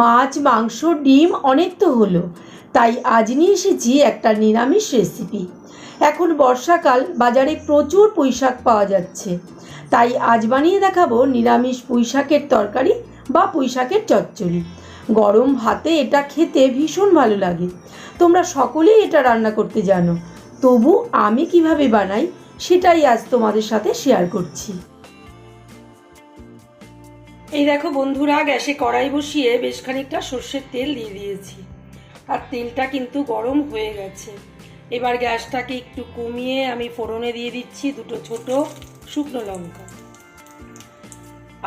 মাছ, মাংস, ডিম অনেক তো হলো। তাই আজ নিয়ে এসেছি একটা নিরামিষ রেসিপি এখন বর্ষাকাল, বাজারে প্রচুর পুঁইশাক পাওয়া যাচ্ছে। তাই আজ বানিয়ে দেখাবো নিরামিষ পুঁইশাকের তরকারি বা পুঁইশাকের চচ্চড়ি। গরম ভাতে এটা খেতে ভীষণ ভালো লাগে। তোমরা সকলেই এটা রান্না করতে জানো। তবু আমি কীভাবে বানাই, সেটাই আজ তোমাদের সাথে শেয়ার করছি। এই দেখো বন্ধুরা, গ্যাসে কড়াই বসিয়ে বেশ খানিকটা সর্ষের তেল দিয়ে দিয়েছি। আর তেলটা কিন্তু গরম হয়ে গেছে। এবার গ্যাসটাকে একটু কমিয়ে আমি ফোড়নে দিয়ে দিচ্ছি দুটো ছোট শুকনো লঙ্কা।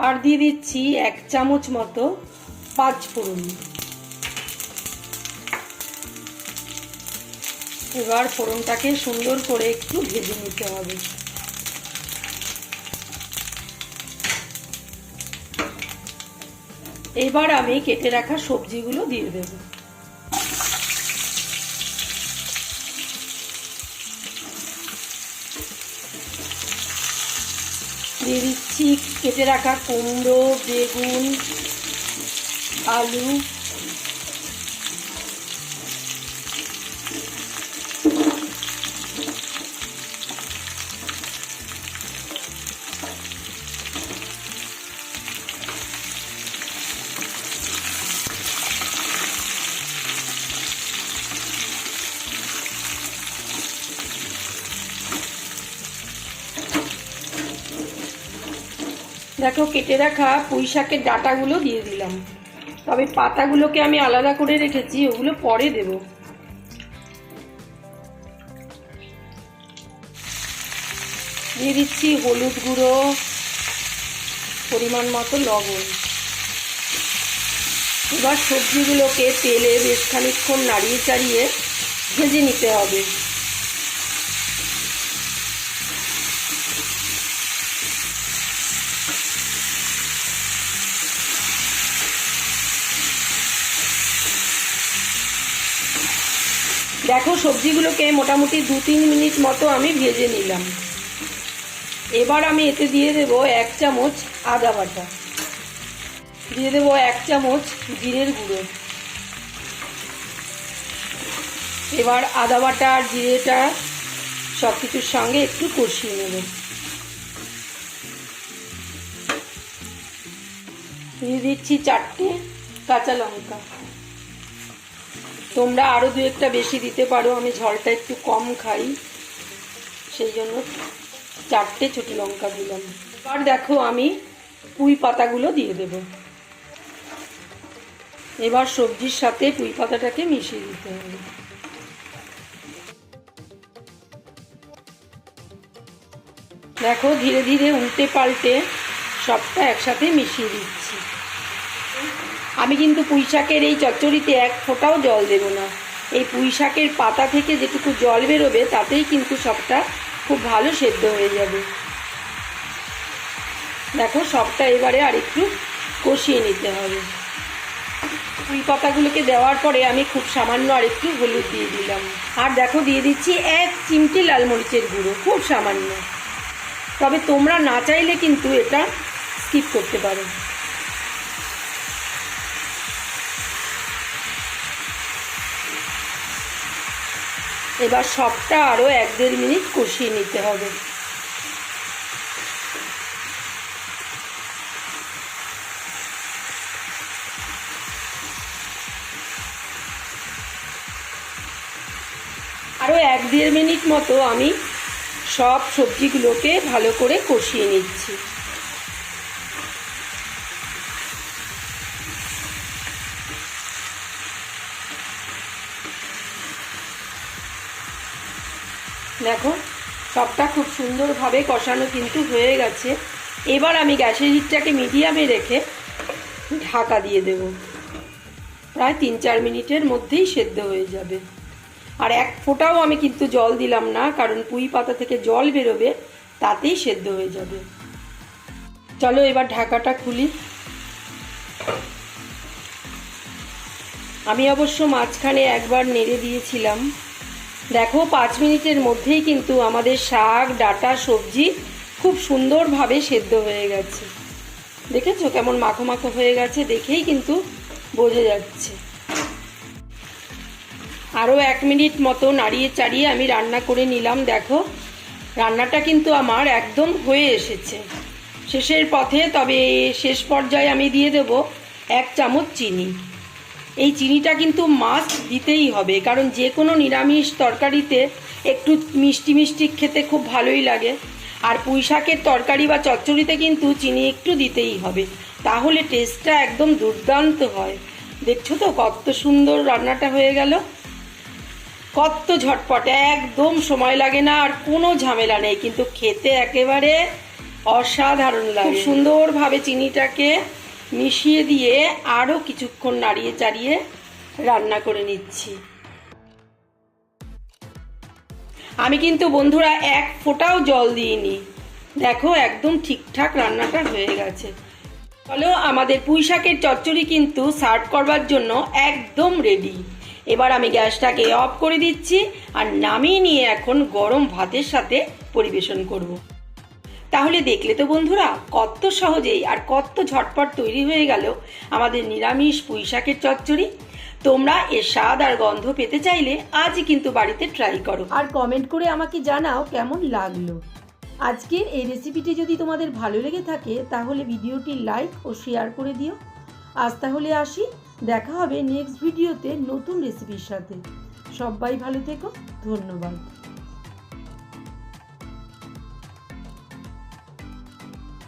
আর দিয়ে দিচ্ছি এক চামচ মতো পাঁচ ফোড়ন। এবার ফোড়নটাকে সুন্দর করে একটু ভেজে নিতে হবে। এবার আমি কেটে রাখা সবজিগুলো দিয়ে দেব। দিয়ে দিচ্ছি কেটে রাখা কুমড়ো বেগুন আলু দেখো, কেটে রাখা পুঁই শাকের ডাটাগুলো দিয়ে দিলাম। তবে পাতাগুলোকে আমি আলাদা করে রেখেছি, ওগুলো পরে দেব। দিয়ে দিচ্ছি হলুদ গুঁড়ো, পরিমাণ মতো লবণ। এবার সবজিগুলোকে তেলে বেশ খানিক্ষণ নাড়িয়ে চাড়িয়ে ভেজে নিতে হবে। দেখো, সবজিগুলোকে মোটামুটি দু তিন মিনিট মতো আমি ভেজে নিলাম। এবার আমি এতে দিয়ে দেব এক চামচ আদা বাটা। দিয়ে দেব এক চামচ জিরের গুঁড়ো। এবার আদা বাটা আর জিরেটা সব কিছুর সঙ্গে একটু কষিয়ে নেব। দিয়ে দিচ্ছি চারটে কাঁচা লঙ্কা। তোমরা আরও দু একটা বেশি দিতে পারো, আমি ঝালটা একটু কম খাই। সেই জন্য চারটে ছোটো লঙ্কা দিলাম। এবার দেখো আমি পুঁই পাতাগুলো দিয়ে দেব। এবার সবজির সাথে পুঁই পাতাটাকে মিশিয়ে দিতে হবে। দেখো ধীরে ধীরে উল্টে পাল্টে সবটা একসাথে মিশিয়ে দিচ্ছি। আমি কিন্তু পুঁই শাকের এই চচ্চড়িতে এক ফোঁটাও জল দেব না। এই পুঁই শাকের পাতা থেকে যেটুকু জল বেরোবে, তাতেই কিন্তু সবটা খুব ভালো সেদ্ধ হয়ে যাবে। দেখো, সবটা এবারে আর একটু কষিয়ে নিতে হবে। পুঁই পাতাগুলোকে দেওয়ার পরে আমি খুব সামান্য আর একটু হলুদ দিয়ে দিলাম। আর দেখো, দিয়ে দিচ্ছি এক চিমটি লাল মরিচের গুঁড়ো, খুব সামান্য। তবে তোমরা না চাইলে কিন্তু এটা স্কিপ করতে পারো। এবার সবটা আরও এক দেড় মিনিট কষিয়ে নিতে হবে। আরও এক দেড় মিনিট মতো আমি সব সবজিগুলোকে ভালো করে কষিয়ে নিচ্ছি। দেখো, সবটা খুব সুন্দরভাবে কষানো কিন্তু হয়ে গেছে। এবার আমি গ্যাসের হিটটাকে মিডিয়ামে রেখে ঢাকা দিয়ে দেব। প্রায় তিন চার মিনিটের মধ্যেই সেদ্ধ হয়ে যাবে। আর এক ফোঁটাও আমি কিন্তু জল দিলাম না, কারণ পুঁই পাতা থেকে জল বেরোবে, তাতেই সেদ্ধ হয়ে যাবে। চলো এবার ঢাকাটা খুলি। আমি অবশ্য মাঝখানে একবার নেড়ে দিয়েছিলাম। দেখো, পাঁচ মিনিটের মধ্যেই কিন্তু আমাদের শাক, ডাটা, সবজি খুব সুন্দরভাবে সেদ্ধ হয়ে গেছে। দেখেছ কেমন মাখো মাখো হয়ে গেছে দেখেই কিন্তু বোঝা যাচ্ছে। আরও এক মিনিট মতো নাড়িয়ে চাড়িয়ে আমি রান্না করে নিলাম, দেখো। রান্নাটা কিন্তু আমার একদম হয়ে এসেছে। শেষের পথে তবে শেষ পর্যায়ে আমি দিয়ে দেব এক চামচ চিনি। এই চিনিটা কিন্তু মাস্ট দিতেই হবে কারণ যে কোনো নিরামিষ তরকারিতে একটু মিষ্টি মিষ্টি খেতে খুব ভালোই লাগে। আর পুঁই শাকের তরকারি বা চচ্চড়িতে কিন্তু চিনি একটু দিতেই হবে তাহলে টেস্টটা একদম দুর্দান্ত হয়। দেখছ তো কত সুন্দর রান্নাটা হয়ে গেল? কত ঝটপট একদম সময় লাগে না আর কোনো ঝামেলা নেই কিন্তু খেতে একেবারে অসাধারণ লাগে। সুন্দরভাবে চিনিটাকে মিশিয়ে দিয়ে আরও কিছুক্ষণ নাড়িয়ে চাড়িয়ে রান্না করে নিচ্ছি। আমি কিন্তু বন্ধুরা এক ফোঁটাও জল দিইনি। দেখো একদম ঠিকঠাক রান্নাটা হয়ে গেছে। চলো আমাদের পুঁই শাকের চচ্চড়ি কিন্তু সার্ভ করবার জন্য একদম রেডি এবার আমি গ্যাসটাকে অফ করে দিচ্ছি আর নামিয়ে নিয়ে এখন গরম ভাতের সাথে পরিবেশন করব। তাহলে দেখলে তো বন্ধুরা কত সহজেই আর কত ঝটপট তৈরি হয়ে গেল আমাদের নিরামিষ পুঁই শাকের চচ্চড়ি। তোমরা এর স্বাদ আর গন্ধ পেতে চাইলে আজই কিন্তু বাড়িতে ট্রাই করো। আর কমেন্ট করে আমাকে জানাও কেমন লাগল। আজকের এই রেসিপিটি যদি তোমাদের ভালো লেগে থাকে, তাহলে ভিডিওটি লাইক ও শেয়ার করে দিও। আজ তাহলে আসি, দেখা হবে নেক্সট ভিডিওতে নতুন রেসিপির সাথে। সবাই ভালো থেকো, ধন্যবাদ।